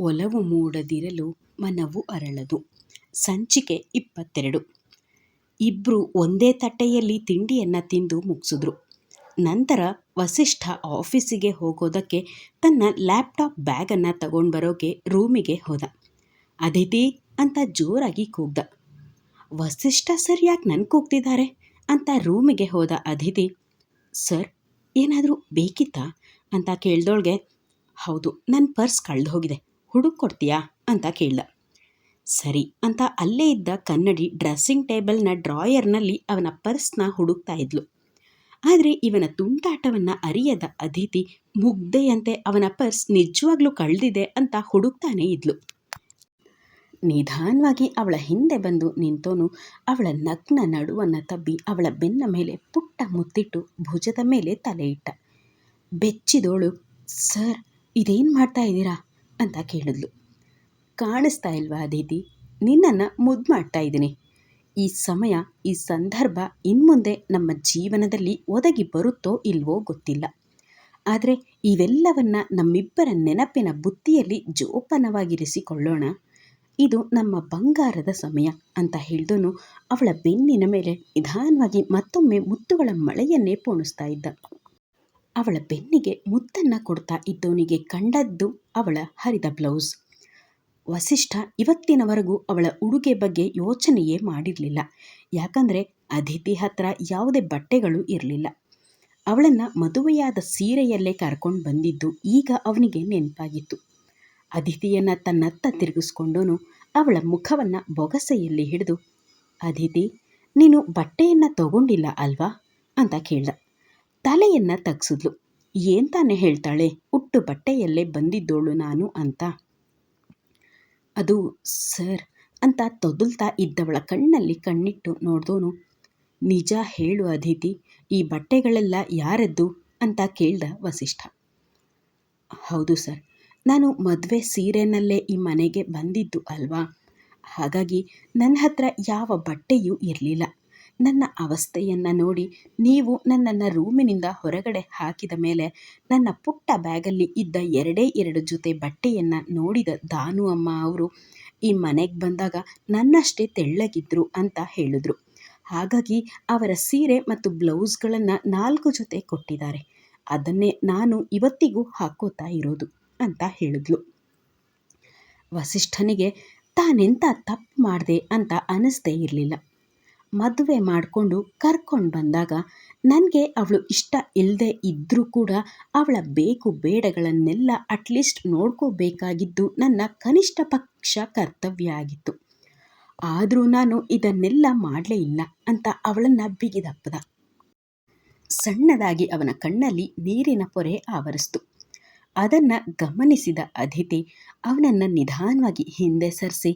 ಒಲವು ಮೂಡದಿರಲು ಮನವು ಅರಳದು. ಸಂಚಿಕೆ ಇಪ್ಪತ್ತೆರಡು. ಇಬ್ಬರು ಒಂದೇ ತಟ್ಟೆಯಲ್ಲಿ ತಿಂಡಿಯನ್ನು ತಿಂದು ಮುಗಿಸಿದ್ರು. ನಂತರ ವಸಿಷ್ಠ ಆಫೀಸಿಗೆ ಹೋಗೋದಕ್ಕೆ ತನ್ನ ಲ್ಯಾಪ್ಟಾಪ್ ಬ್ಯಾಗನ್ನು ತಗೊಂಡು ಬರೋಕೆ ರೂಮಿಗೆ ಹೋದ. ಅದಿತಿ, ಅಂತ ಜೋರಾಗಿ ಕೂಗ್ದ. ವಸಿಷ್ಠ ಸರ್ ಯಾಕೆ ನನ್ ಕೂಗ್ತಿದ್ದಾರೆ ಅಂತ ರೂಮಿಗೆ ಹೋದ ಅದಿತಿ. ಸರ್, ಏನಾದರೂ ಬೇಕಿತ್ತಾ? ಅಂತ ಕೇಳ್ದೋಳ್ಗೆ, ಹೌದು ನನ್ನ ಪರ್ಸ್ ಕಳೆದು ಹೋಗಿದೆ ಹುಡುಕ್ ಕೊಡ್ತೀಯಾ ಅಂತ ಕೇಳ್ದ. ಸರಿ ಅಂತ ಅಲ್ಲೇ ಇದ್ದ ಕನ್ನಡಿ ಡ್ರೆಸ್ಸಿಂಗ್ ಟೇಬಲ್ನ ಡ್ರಾಯರ್ನಲ್ಲಿ ಅವನ ಪರ್ಸ್ನ ಹುಡುಕ್ತಾ ಇದ್ಲು. ಆದರೆ ಇವನ ತುಂಟಾಟವನ್ನು ಅರಿಯದ ಅದಿತಿ ಮುಗ್ಧೆಯಂತೆ ಅವನ ಪರ್ಸ್ ನಿಜವಾಗ್ಲೂ ಕಳೆದಿದೆ ಅಂತ ಹುಡುಕ್ತಾನೇ ಇದ್ಲು. ನಿಧಾನವಾಗಿ ಅವಳ ಹಿಂದೆ ಬಂದು ನಿಂತೋನು ಅವಳ ನಗ್ನ ನಡುವನ್ನು ತಬ್ಬಿ ಅವಳ ಬೆನ್ನ ಮೇಲೆ ಪುಟ್ಟ ಮುತ್ತಿಟ್ಟು ಭುಜದ ಮೇಲೆ ತಲೆ ಇಟ್ಟ. ಬೆಚ್ಚಿದೋಳು, ಸರ್, ಇದೇನು ಮಾಡ್ತಾ ಇದ್ದೀರಾ? ಅಂತ ಕೇಳಿದ್ಲು. ಕಾಣಿಸ್ತಾ ಇಲ್ವಾ ಅದಿತಿ ನಿನ್ನನ್ನು ಮುದ್ದು ಮಾಡ್ತಾ ಇದ್ದೀನಿ. ಈ ಸಮಯ, ಈ ಸಂದರ್ಭ ಇನ್ಮುಂದೆ ನಮ್ಮ ಜೀವನದಲ್ಲಿ ಒದಗಿ ಬರುತ್ತೋ ಇಲ್ವೋ ಗೊತ್ತಿಲ್ಲ. ಆದರೆ ಇವೆಲ್ಲವನ್ನ ನಮ್ಮಿಬ್ಬರ ನೆನಪಿನ ಬುತ್ತಿಯಲ್ಲಿ ಜೋಪಾನವಾಗಿರಿಸಿಕೊಳ್ಳೋಣ. ಇದು ನಮ್ಮ ಬಂಗಾರದ ಸಮಯ ಅಂತ ಹೇಳಿದನು ಅವಳ ಬೆನ್ನಿನ ಮೇಲೆ ನಿಧಾನವಾಗಿ ಮತ್ತೊಮ್ಮೆ ಮುತ್ತುಗಳ ಮಳೆಯನ್ನೇ ಪೋಣಿಸ್ತಾ ಇದ್ದ. ಅವಳ ಬೆನ್ನಿಗೆ ಮುತ್ತನ್ನು ಕೊಡ್ತಾ ಇದ್ದವನಿಗೆ ಕಂಡದ್ದು ಅವಳ ಹರಿದ ಬ್ಲೌಸ್. ವಸಿಷ್ಠ ಇವತ್ತಿನವರೆಗೂ ಅವಳ ಉಡುಗೆ ಬಗ್ಗೆ ಯೋಚನೆಯೇ ಮಾಡಿರಲಿಲ್ಲ. ಯಾಕಂದರೆ ಅತಿಥಿ ಹತ್ರ ಯಾವುದೇ ಬಟ್ಟೆಗಳು ಇರಲಿಲ್ಲ. ಅವಳನ್ನು ಮದುವೆಯಾದ ಸೀರೆಯಲ್ಲೇ ಕರ್ಕೊಂಡು ಬಂದಿದ್ದು ಈಗ ಅವನಿಗೆ ನೆನಪಾಗಿತ್ತು. ಅದಿತಿಯನ್ನು ತನ್ನತ್ತ ತಿರುಗಿಸ್ಕೊಂಡೋನು ಅವಳ ಮುಖವನ್ನು ಬೊಗಸೆಯಲ್ಲಿ ಹಿಡಿದು ಅದಿತಿ ನೀನು ಬಟ್ಟೆಯನ್ನು ತಗೊಂಡಿಲ್ಲ ಅಲ್ವಾ? ಅಂತ ಕೇಳ್ದ. ತಲೆಯನ್ನು ತಗ್ಸಿದ್ಲು. ಏನ್ ತಾನೇ ಹೇಳ್ತಾಳೆ? ಉಟ್ಟು ಬಟ್ಟೆಯಲ್ಲೇ ಬಂದಿದ್ದೋಳು ನಾನು ಅಂತ. ಅದು ಸರ್, ಅಂತ ತೊದಲ್ತಾ ಇದ್ದವಳ ಕಣ್ಣಲ್ಲಿ ಕಣ್ಣಿಟ್ಟು ನೋಡ್ದೋನು. ನಿಜ ಹೇಳು ಅದಿತಿ, ಈ ಬಟ್ಟೆಗಳೆಲ್ಲ ಯಾರದ್ದು? ಅಂತ ಕೇಳ್ದ ವಸಿಷ್ಠ. ಹೌದು ಸರ್, ನಾನು ಮದುವೆ ಸೀರೆನಲ್ಲೇ ಈ ಮನೆಗೆ ಬಂದಿದ್ದು ಅಲ್ವಾ? ಹಾಗಾಗಿ ನನ್ನ ಹತ್ರ ಯಾವ ಬಟ್ಟೆಯೂ ಇರಲಿಲ್ಲ. ನನ್ನ ಅವಸ್ಥೆಯನ್ನು ನೋಡಿ ನೀವು ನನ್ನನ್ನು ರೂಮಿನಿಂದ ಹೊರಗಡೆ ಹಾಕಿದ ಮೇಲೆ ನನ್ನ ಪುಟ್ಟ ಬ್ಯಾಗಲ್ಲಿ ಇದ್ದ ಎರಡೇ ಎರಡು ಜೊತೆ ಬಟ್ಟೆಯನ್ನು ನೋಡಿದ ದಾನು ಅಮ್ಮ ಅವರು, ಈ ಮನೆಗೆ ಬಂದಾಗ ನನ್ನಷ್ಟೇ ತೆಳ್ಳಗಿದ್ರು ಅಂತ ಹೇಳಿದ್ರು. ಹಾಗಾಗಿ ಅವರ ಸೀರೆ ಮತ್ತು ಬ್ಲೌಸ್ಗಳನ್ನು ನಾಲ್ಕು ಜೊತೆ ಕೊಟ್ಟಿದ್ದಾರೆ. ಅದನ್ನೇ ನಾನು ಇವತ್ತಿಗೂ ಹಾಕೋತಾ ಇರೋದು ಅಂತ ಹೇಳಿದ್ಲು. ವಸಿಷ್ಠನಿಗೆ, ತಾನೆಂತ ತಪ್ಪು ಮಾಡಿದೆ ಅಂತ ಅನಿಸ್ದೇ ಇರಲಿಲ್ಲ. ಮದುವೆ ಮಾಡಿಕೊಂಡು ಕರ್ಕೊಂಡು ಬಂದಾಗ ನನಗೆ ಅವಳು ಇಷ್ಟ ಇಲ್ಲದೆ ಇದ್ದರೂ ಕೂಡ ಅವಳ ಬೇಕು ಬೇಡಗಳನ್ನೆಲ್ಲ ಅಟ್ಲೀಸ್ಟ್ ನೋಡ್ಕೋಬೇಕಾಗಿದ್ದು ನನ್ನ ಕನಿಷ್ಠ ಪಕ್ಷ ಕರ್ತವ್ಯ ಆಗಿತ್ತು. ಆದರೂ ನಾನು ಇದನ್ನೆಲ್ಲ ಮಾಡಲೇ ಇಲ್ಲ ಅಂತ ಅವಳನ್ನು ಬಿಗಿದಪ್ಪದ ಸಣ್ಣದಾಗಿ ಅವನ ಕಣ್ಣಲ್ಲಿ ನೀರಿನ ಪೊರೆ ಆವರಿಸ್ತು. ಅದನ್ನು ಗಮನಿಸಿದ ಅದಿತಿ ಅವನನ್ನು ನಿಧಾನವಾಗಿ ಹಿಂದೆ ಸರಿಸಿ,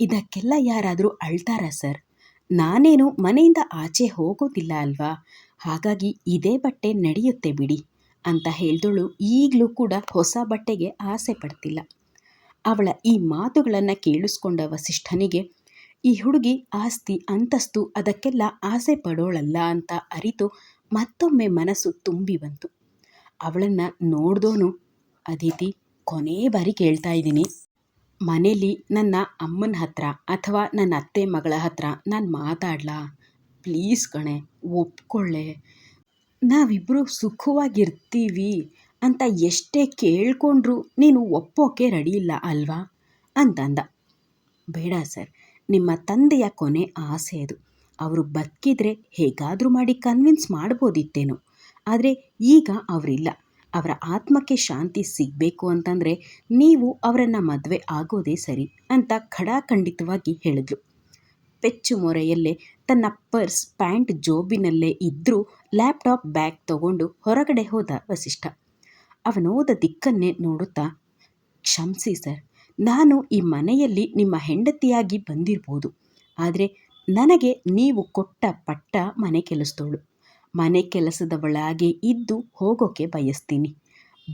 ಇದಕ್ಕೆಲ್ಲ ಯಾರಾದರೂ ಅಳ್ತಾರಾ ಸರ್? ನಾನೇನು ಮನೆಯಿಂದ ಆಚೆ ಹೋಗೋದಿಲ್ಲ ಅಲ್ವಾ? ಹಾಗಾಗಿ ಇದೇ ಬಟ್ಟೆ ನಡೆಯುತ್ತೆ ಬಿಡಿ, ಅಂತ ಹೇಳಿದಳು ಈಗಲೂ ಕೂಡ ಹೊಸ ಬಟ್ಟೆಗೆ ಆಸೆ ಪಡ್ತಿಲ್ಲ. ಅವಳ ಈ ಮಾತುಗಳನ್ನು ಕೇಳಿಸ್ಕೊಂಡ ವಸಿಷ್ಠನಿಗೆ, ಈ ಹುಡುಗಿ ಆಸ್ತಿ ಅಂತಸ್ತು ಅದಕ್ಕೆಲ್ಲ ಆಸೆ ಪಡೋಳಲ್ಲ ಅಂತ ಅರಿತು ಮತ್ತೊಮ್ಮೆ ಮನಸ್ಸು ತುಂಬಿ ಬಂತು. ಅವಳನ್ನು ನೋಡ್ದೋನು, ಅದಿತಿ, ಕೊನೇ ಬಾರಿ ಕೇಳ್ತಾ ಇದ್ದೀನಿ. ಮನೇಲಿ ನನ್ನ ಅಮ್ಮನ ಹತ್ರ ಅಥವಾ ನನ್ನ ಅತ್ತೆ ಮಗಳ ಹತ್ರ ನಾನು ಮಾತಾಡ್ಲಾ? ಪ್ಲೀಸ್ ಕಣೆ ಒಪ್ಕೊಳ್ಳೆ ನಾವಿಬ್ಬರು ಸುಖವಾಗಿರ್ತೀವಿ ಅಂತ ಎಷ್ಟೇ ಕೇಳ್ಕೊಂಡ್ರು ನೀನು ಒಪ್ಪೋಕೆ ರೆಡಿ ಇಲ್ಲ ಅಲ್ವಾ? ಅಂತಂದ. ಬೇಡ ಸರ್, ನಿಮ್ಮ ತಂದೆಯ ಕೊನೆ ಆಸೆ ಅದು. ಅವರು ಬದುಕಿದ್ರೆ ಹೇಗಾದರೂ ಮಾಡಿ ಕನ್ವಿನ್ಸ್ ಮಾಡ್ಬೋದಿತ್ತೇನೋ. ಆದರೆ ಈಗ ಅವರಿಲ್ಲ. ಅವರ ಆತ್ಮಕ್ಕೆ ಶಾಂತಿ ಸಿಗಬೇಕು ಅಂತಂದರೆ ನೀವು ಅವರನ್ನು ಮದುವೆ ಆಗೋದೇ ಸರಿ ಅಂತ ಖಡಾಖಂಡಿತವಾಗಿ ಹೇಳಿದ್ಲು ಪೆಚ್ಚು ಮೊರೆಯಲ್ಲೇ ತನ್ನ ಪರ್ಸ್, ಪ್ಯಾಂಟ್ ಜೋಬಿನಲ್ಲೇ ಇದ್ದರೂ ಲ್ಯಾಪ್ಟಾಪ್ ಬ್ಯಾಗ್ ತಗೊಂಡು ಹೊರಗಡೆ ಹೋದ ವಸಿಷ್ಠ. ಅವನೋದ ದಿಕ್ಕನ್ನೇ ನೋಡುತ್ತಾ, ಕ್ಷಮಿಸಿ ಸರ್, ನಾನು ಈ ಮನೆಯಲ್ಲಿ ನಿಮ್ಮ ಹೆಂಡತಿಯಾಗಿ ಬಂದಿರ್ಬೋದು. ಆದರೆ ನನಗೆ ನೀವು ಕೊಟ್ಟ ಪಟ್ಟ ಮನೆ ಕೆಲಸದೋಳು. ಮನೆ ಕೆಲಸದವಳಾಗಿ ಇದ್ದು ಹೋಗೋಕೆ ಬಯಸ್ತೀನಿ.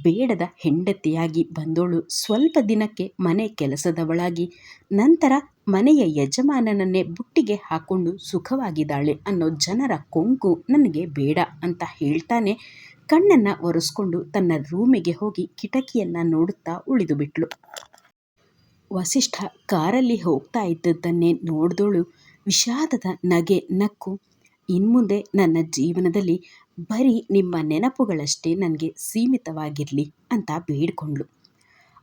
ಬೇಡದ ಹೆಂಡತಿಯಾಗಿ ಬಂದೋಳು ಸ್ವಲ್ಪ ದಿನಕ್ಕೆ ಮನೆ ಕೆಲಸದವಳಾಗಿ, ನಂತರ ಮನೆಯ ಯಜಮಾನನನ್ನೇ ಬುಟ್ಟಿಗೆ ಹಾಕೊಂಡು ಸುಖವಾಗಿದ್ದಾಳೆ ಅನ್ನೋ ಜನರ ಕೊಂಕು ನನಗೆ ಬೇಡ ಅಂತ ಹೇಳ್ತಾನೆ ಕಣ್ಣನ್ನು ಒರೆಸ್ಕೊಂಡು ತನ್ನ ರೂಮಿಗೆ ಹೋಗಿ ಕಿಟಕಿಯನ್ನು ನೋಡುತ್ತಾ ಉಳಿದು ಬಿಟ್ಲು. ವಸಿಷ್ಠ ಕಾರಲ್ಲಿ ಹೋಗ್ತಾ ಇದ್ದದ್ದನ್ನೇ ನೋಡಿದೋಳು ವಿಷಾದದ ನಗೆ ನಕ್ಕು ಇನ್ಮುಂದೆ ನನ್ನ ಜೀವನದಲ್ಲಿ ಬರೀ ನಿಮ್ಮ ನೆನಪುಗಳಷ್ಟೇ ನನಗೆ ಸೀಮಿತವಾಗಿರಲಿ ಅಂತ ಬೇಡ್ಕೊಂಡ್ಳು.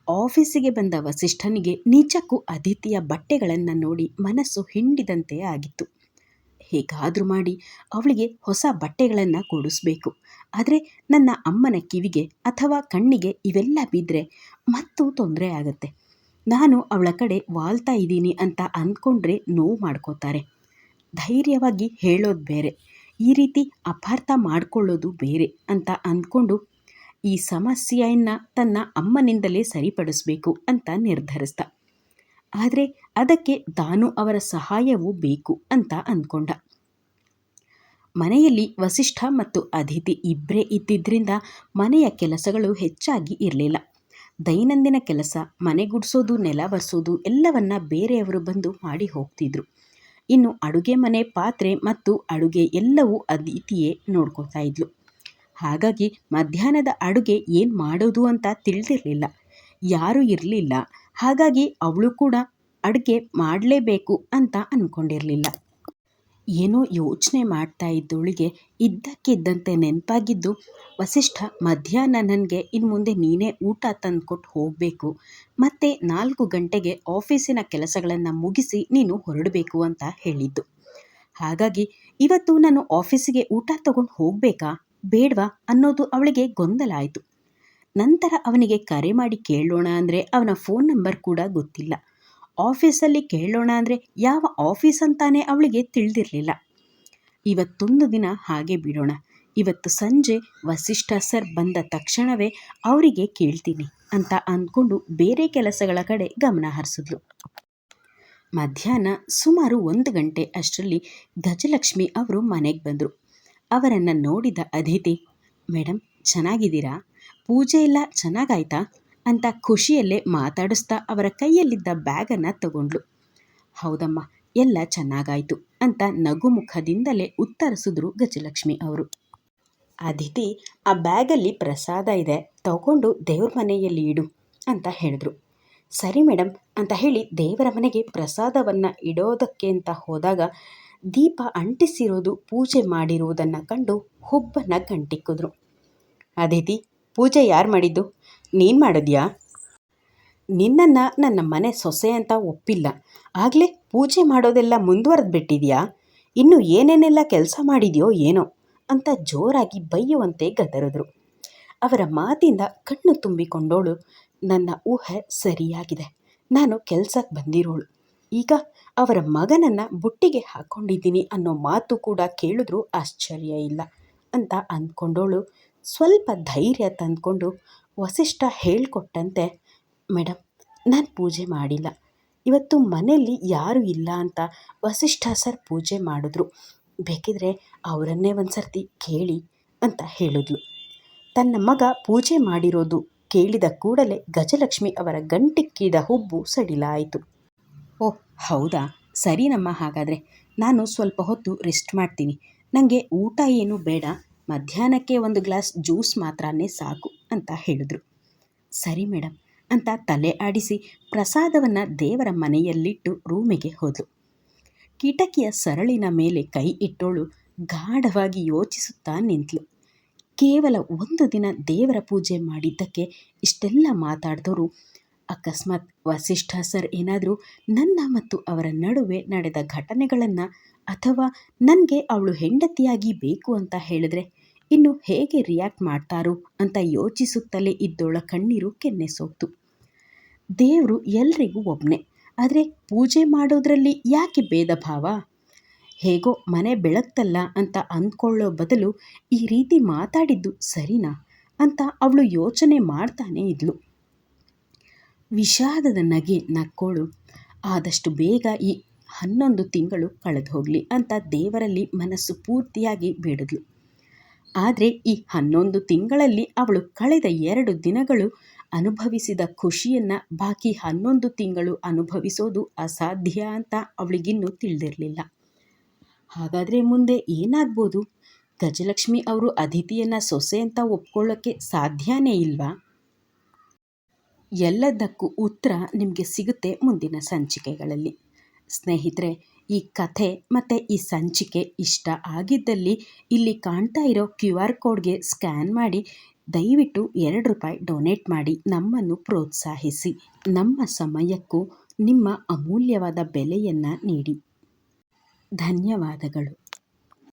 ಆಫೀಸಿಗೆ ಬಂದ ವಸಿಷ್ಠನಿಗೆ ನಿಜಕ್ಕೂ ಅದಿತಿಯ ಬಟ್ಟೆಗಳನ್ನು ನೋಡಿ ಮನಸ್ಸು ಹಿಂಡಿದಂತೆ ಆಗಿತ್ತು. ಹೇಗಾದರೂ ಮಾಡಿ ಅವಳಿಗೆ ಹೊಸ ಬಟ್ಟೆಗಳನ್ನು ಕೊಡಿಸ್ಬೇಕು. ಆದರೆ ನನ್ನ ಅಮ್ಮನ ಕಿವಿಗೆ ಅಥವಾ ಕಣ್ಣಿಗೆ ಇವೆಲ್ಲ ಬಿದ್ದರೆ ಮತ್ತೂ ತೊಂದರೆ ಆಗತ್ತೆ. ನಾನು ಅವಳ ಕಡೆ ವಾಲ್ತಾ ಇದ್ದೀನಿ ಅಂತ ಅಂದ್ಕೊಂಡ್ರೆ ನೋವು ಮಾಡ್ಕೋತಾರೆ. ಧೈರ್ಯವಾಗಿ ಹೇಳೋದು ಬೇರೆ. ಈ ರೀತಿ ಅಪಾರ್ಥ ಮಾಡಿಕೊಳ್ಳೋದು ಬೇರೆ ಅಂತ ಅಂದ್ಕೊಂಡು ಈ ಸಮಸ್ಯೆಯನ್ನು ತನ್ನ ಅಮ್ಮನಿಂದಲೇ ಸರಿಪಡಿಸಬೇಕು ಅಂತ ನಿರ್ಧರಿಸ್ದ. ಆದರೆ ಅದಕ್ಕೆ ದಾನು ಅವರ ಸಹಾಯವೂ ಬೇಕು ಅಂತ ಅಂದ್ಕೊಂಡ. ಮನೆಯಲ್ಲಿ ವಸಿಷ್ಠ ಮತ್ತು ಅದಿತಿ ಇಬ್ಬರೇ ಇದ್ದಿದ್ದರಿಂದ ಮನೆಯ ಕೆಲಸಗಳು ಹೆಚ್ಚಾಗಿ ಇರಲಿಲ್ಲ. ದೈನಂದಿನ ಕೆಲಸ, ಮನೆ ಗುಡಿಸೋದು, ನೆಲ ಒರೆಸೋದು ಎಲ್ಲವನ್ನ ಬೇರೆಯವರು ಬಂದು ಮಾಡಿ ಹೋಗ್ತಿದ್ರು. ಇನ್ನು ಅಡುಗೆ ಮನೆ ಪಾತ್ರೆ ಮತ್ತು ಅಡುಗೆ ಎಲ್ಲವೂ ಅದಿತಿಯೇ ನೋಡ್ಕೊಳ್ತಾ ಇದ್ಲು. ಹಾಗಾಗಿ ಮಧ್ಯಾಹ್ನದ ಅಡುಗೆ ಏನು ಮಾಡೋದು ಅಂತ ತಿಳಿದಿರಲಿಲ್ಲ. ಯಾರೂ ಇರಲಿಲ್ಲ. ಹಾಗಾಗಿ ಅವಳು ಕೂಡ ಅಡುಗೆ ಮಾಡಲೇಬೇಕು ಅಂತ ಅಂದ್ಕೊಂಡಿರಲಿಲ್ಲ ಏನೋ ಯೋಚನೆ ಮಾಡ್ತಾ ಇದ್ದವಳಿಗೆ ಇದ್ದಕ್ಕಿದ್ದಂತೆ ನೆನಪಾಗಿದ್ದು, ವಸಿಷ್ಠ, ಮಧ್ಯಾಹ್ನ ನನಗೆ ಇನ್ನು ಮುಂದೆ ನೀನೇ ಊಟ ತಂದುಕೊಟ್ಟು ಹೋಗಬೇಕು. ಮತ್ತು ನಾಲ್ಕು ಗಂಟೆಗೆ ಆಫೀಸಿನ ಕೆಲಸಗಳನ್ನು ಮುಗಿಸಿ ನೀನು ಹೊರಡಬೇಕು ಅಂತ ಹೇಳಿದ್ದು. ಹಾಗಾಗಿ ಇವತ್ತು ನಾನು ಆಫೀಸಿಗೆ ಊಟ ತಗೊಂಡು ಹೋಗಬೇಕಾ? ಬೇಡವಾ? ಅನ್ನೋದು ಅವಳಿಗೆ ಗೊಂದಲ ಆಯಿತು ನಂತರ ಅವನಿಗೆ ಕರೆ ಮಾಡಿ ಕೇಳೋಣ ಅಂದರೆ ಅವನ ಫೋನ್ ನಂಬರ್ ಕೂಡ ಗೊತ್ತಿಲ್ಲ. ಆಫೀಸಲ್ಲಿ ಕೇಳೋಣ ಅಂದರೆ ಯಾವ ಆಫೀಸ್ ಅಂತಾನೆ ಅವಳಿಗೆ ತಿಳಿದಿರಲಿಲ್ಲ. ಇವತ್ತೊಂದು ದಿನ ಹಾಗೆ ಬಿಡೋಣ. ಇವತ್ತು ಸಂಜೆ ವಸಿಷ್ಠ ಸರ್ ಬಂದ ತಕ್ಷಣವೇ ಅವರಿಗೆ ಕೇಳ್ತೀನಿ ಅಂತ ಅಂದ್ಕೊಂಡು ಬೇರೆ ಕೆಲಸಗಳ ಕಡೆ ಗಮನ ಹರಿಸಿದ್ಲು. ಮಧ್ಯಾಹ್ನ ಸುಮಾರು ಒಂದು ಗಂಟೆ ಅಷ್ಟರಲ್ಲಿ ಗಜಲಕ್ಷ್ಮಿ ಅವರು ಮನೆಗೆ ಬಂದರು. ಅವರನ್ನು ನೋಡಿದ ಅದಿತಿ ಮೇಡಮ್ ಚೆನ್ನಾಗಿದ್ದೀರಾ? ಪೂಜೆ ಎಲ್ಲ ಚೆನ್ನಾಗಾಯ್ತಾ? ಅಂತ ಖುಷಿಯಲ್ಲೇ ಮಾತಾಡಿಸ್ತಾ ಅವರ ಕೈಯಲ್ಲಿದ್ದ ಬ್ಯಾಗನ್ನು ತಗೊಂಡ್ಳು ಹೌದಮ್ಮ, ಎಲ್ಲ ಚೆನ್ನಾಗಾಯ್ತು ಅಂತ ನಗುಮುಖದಿಂದಲೇ ಉತ್ತರಿಸಿದ್ರು ಗಜಲಕ್ಷ್ಮಿ ಅವರು. ಅದಿತಿ, ಆ ಬ್ಯಾಗಲ್ಲಿ ಪ್ರಸಾದ ಇದೆ, ತಗೊಂಡು ದೇವ್ರ ಮನೆಯಲ್ಲಿ ಇಡು ಅಂತ ಹೇಳಿದ್ರು. ಸರಿ ಮೇಡಮ್ ಅಂತ ಹೇಳಿ ದೇವರ ಮನೆಗೆ ಪ್ರಸಾದವನ್ನು ಇಡೋದಕ್ಕೆ ಅಂತ ಹೋದಾಗ ದೀಪ ಅಂಟಿಸಿರೋದು ಪೂಜೆ ಮಾಡಿರುವುದನ್ನು ಕಂಡು ಹುಬ್ಬನ್ನು ಗಂಟಿಕ್ಕಿದ್ರು. ಅದಿತಿ, ಪೂಜೆ ಯಾರು ಮಾಡಿದ್ದು? ನೀನು ಮಾಡಿದ್ಯಾ? ನಿನ್ನನ್ನು ನನ್ನ ಮನೆ ಸೊಸೆ ಅಂತ ಒಪ್ಪಿಲ್ಲ. ಆಗಲೇ ಪೂಜೆ ಮಾಡೋದೆಲ್ಲ ಮುಂದುವರೆದು ಬಿಟ್ಟಿದ್ಯಾ ಇನ್ನು ಏನೇನೆಲ್ಲ ಕೆಲಸ ಮಾಡಿದೆಯೋ ಏನೋ? ಅಂತ ಜೋರಾಗಿ ಬೈಯುವಂತೆ ಗದರಿದ್ರು. ಅವರ ಮಾತಿಂದ ಕಣ್ಣು ತುಂಬಿಕೊಂಡೋಳು. ನನ್ನ ಊಹೆ ಸರಿಯಾಗಿದೆ. ನಾನು ಕೆಲಸಕ್ಕೆ ಬಂದಿರೋಳು. ಈಗ ಅವರ ಮಗನನ್ನು ಬುಟ್ಟಿಗೆ ಹಾಕ್ಕೊಂಡಿದ್ದೀನಿ ಅನ್ನೋ ಮಾತು ಕೂಡ ಕೇಳಿದ್ರೂ ಆಶ್ಚರ್ಯ ಇಲ್ಲ ಅಂತ ಅಂದ್ಕೊಂಡೋಳು. ಸ್ವಲ್ಪ ಧೈರ್ಯ ತಂದ್ಕೊಂಡು ವಸಿಷ್ಠ ಹೇಳಿಕೊಟ್ಟಂತೆ ಮೇಡಮ್ ನಾನು ಪೂಜೆ ಮಾಡಿಲ್ಲ. ಇವತ್ತು ಮನೆಯಲ್ಲಿ ಯಾರೂ ಇಲ್ಲ ಅಂತ ವಸಿಷ್ಠ ಸರ್ ಪೂಜೆ ಮಾಡಿದ್ರು. ಬೇಕಿದ್ರೆ ಅವರನ್ನೇ ಒಂದು ಸರ್ತಿ ಕೇಳಿ ಅಂತ ಹೇಳಿದ್ಲು. ತನ್ನ ಮಗ ಪೂಜೆ ಮಾಡಿರೋದು ಕೇಳಿದ ಕೂಡಲೇ ಗಜಲಕ್ಷ್ಮಿ ಅವರ ಗಂಟಿಕ್ಕಿದ ಹುಬ್ಬು ಸಡಿಲಾಯಿತು. ಓ, ಹೌದಾ? ಸರಿನಮ್ಮ ಹಾಗಾದರೆ. ನಾನು ಸ್ವಲ್ಪ ಹೊತ್ತು ರೆಸ್ಟ್ ಮಾಡ್ತೀನಿ. ನನಗೆ ಊಟ ಏನು ಬೇಡ. ಮಧ್ಯಾಹ್ನಕ್ಕೆ ಒಂದು ಗ್ಲಾಸ್ ಜ್ಯೂಸ್ ಮಾತ್ರನೇ ಸಾಕು ಅಂತ ಹೇಳಿದ್ರು. ಸರಿ ಮೇಡಮ್ ಅಂತ ತಲೆ ಆಡಿಸಿ ಪ್ರಸಾದವನ್ನು ದೇವರ ಮನೆಯಲ್ಲಿಟ್ಟು ರೂಮಿಗೆ ಹೋದಳು ಕಿಟಕಿಯ ಸರಳಿನ ಮೇಲೆ ಕೈ ಇಟ್ಟೋಳು ಗಾಢವಾಗಿ ಯೋಚಿಸುತ್ತಾ ನಿಂತಳು ಕೇವಲ ಒಂದು ದಿನ ದೇವರ ಪೂಜೆ ಮಾಡಿದ್ದಕ್ಕೆ ಇಷ್ಟೆಲ್ಲ ಮಾತಾಡಿದವರು ಅಕಸ್ಮಾತ್ ವಸಿಷ್ಠ ಸರ್ ಏನಾದರೂ ನನ್ನ ಮತ್ತು ಅವರ ನಡುವೆ ನಡೆದ ಘಟನೆಗಳನ್ನು ಅಥವಾ ನನಗೆ ಅವಳು ಹೆಂಡತಿಯಾಗಿ ಬೇಕು ಅಂತ ಹೇಳಿದ್ರೆ ಇನ್ನು ಹೇಗೆ ರಿಯಾಕ್ಟ್ ಮಾಡ್ತಾರೋ ಅಂತ ಯೋಚಿಸುತ್ತಲೇ ಇದ್ದೋಳ ಕಣ್ಣೀರು ಕೆನ್ನೆ ಸೋತು ದೇವರು ಎಲ್ರಿಗೂ ಒಬ್ಬನೇ ಆದರೆ ಪೂಜೆ ಮಾಡೋದ್ರಲ್ಲಿ ಯಾಕೆ ಭೇದ ಭಾವ? ಹೇಗೋ ಮನೆ ಬೆಳಗ್ತಲ್ಲ ಅಂತ ಅಂದ್ಕೊಳ್ಳೋ ಬದಲು ಈ ರೀತಿ ಮಾತಾಡಿದ್ದು ಸರಿನಾ ಅಂತ ಅವಳು ಯೋಚನೆ ಮಾಡ್ತಾನೇ ಇದ್ಲು. ವಿಷಾದದ ನಗೆ ನಕ್ಕೋಳು. ಆದಷ್ಟು ಬೇಗ ಈ ಹನ್ನೊಂದು ತಿಂಗಳು ಕಳೆದು ಹೋಗಲಿ ಅಂತ ದೇವರಲ್ಲಿ ಮನಸ್ಸು ಪೂರ್ತಿಯಾಗಿ ಬೇಡಿದ್ಲು. ಆದರೆ ಈ ಹನ್ನೊಂದು ತಿಂಗಳಲ್ಲಿ ಅವಳು ಕಳೆದ ಎರಡು ದಿನಗಳು ಅನುಭವಿಸಿದ ಖುಷಿಯನ್ನು ಬಾಕಿ ಹನ್ನೊಂದು ತಿಂಗಳು ಅನುಭವಿಸೋದು ಅಸಾಧ್ಯ ಅಂತ ಅವಳಿಗಿನ್ನೂ ತಿಳಿದಿರಲಿಲ್ಲ. ಹಾಗಾದರೆ ಮುಂದೆ ಏನಾಗ್ಬೋದು? ಗಜಲಕ್ಷ್ಮಿ ಅವರು ಅತಿಥಿಯನ್ನು ಸೊಸೆ ಅಂತ ಒಪ್ಕೊಳ್ಳೋಕ್ಕೆ ಸಾಧ್ಯನೇ ಇಲ್ವಾ? ಎಲ್ಲದಕ್ಕೂ ಉತ್ತರ ನಿಮಗೆ ಸಿಗುತ್ತೆ ಮುಂದಿನ ಸಂಚಿಕೆಗಳಲ್ಲಿ. ಸ್ನೇಹಿತರೆ ಈ ಕಥೆ ಮತ್ತು ಈ ಸಂಚಿಕೆ ಇಷ್ಟ ಆಗಿದ್ದಲ್ಲಿ ಇಲ್ಲಿ ಕಾಣ್ತಾ ಇರೋ ಕ್ಯೂ ಆರ್ ಕೋಡ್ಗೆ ಸ್ಕ್ಯಾನ್ ಮಾಡಿ, ದಯವಿಟ್ಟು ಎರಡು ರೂಪಾಯಿ ಡೊನೇಟ್ ಮಾಡಿ ನಮ್ಮನ್ನು ಪ್ರೋತ್ಸಾಹಿಸಿ. ನಮ್ಮ ಸಮಯಕ್ಕೂ ನಿಮ್ಮ ಅಮೂಲ್ಯವಾದ ಬೆಲೆಯನ್ನು ನೀಡಿ. ಧನ್ಯವಾದಗಳು.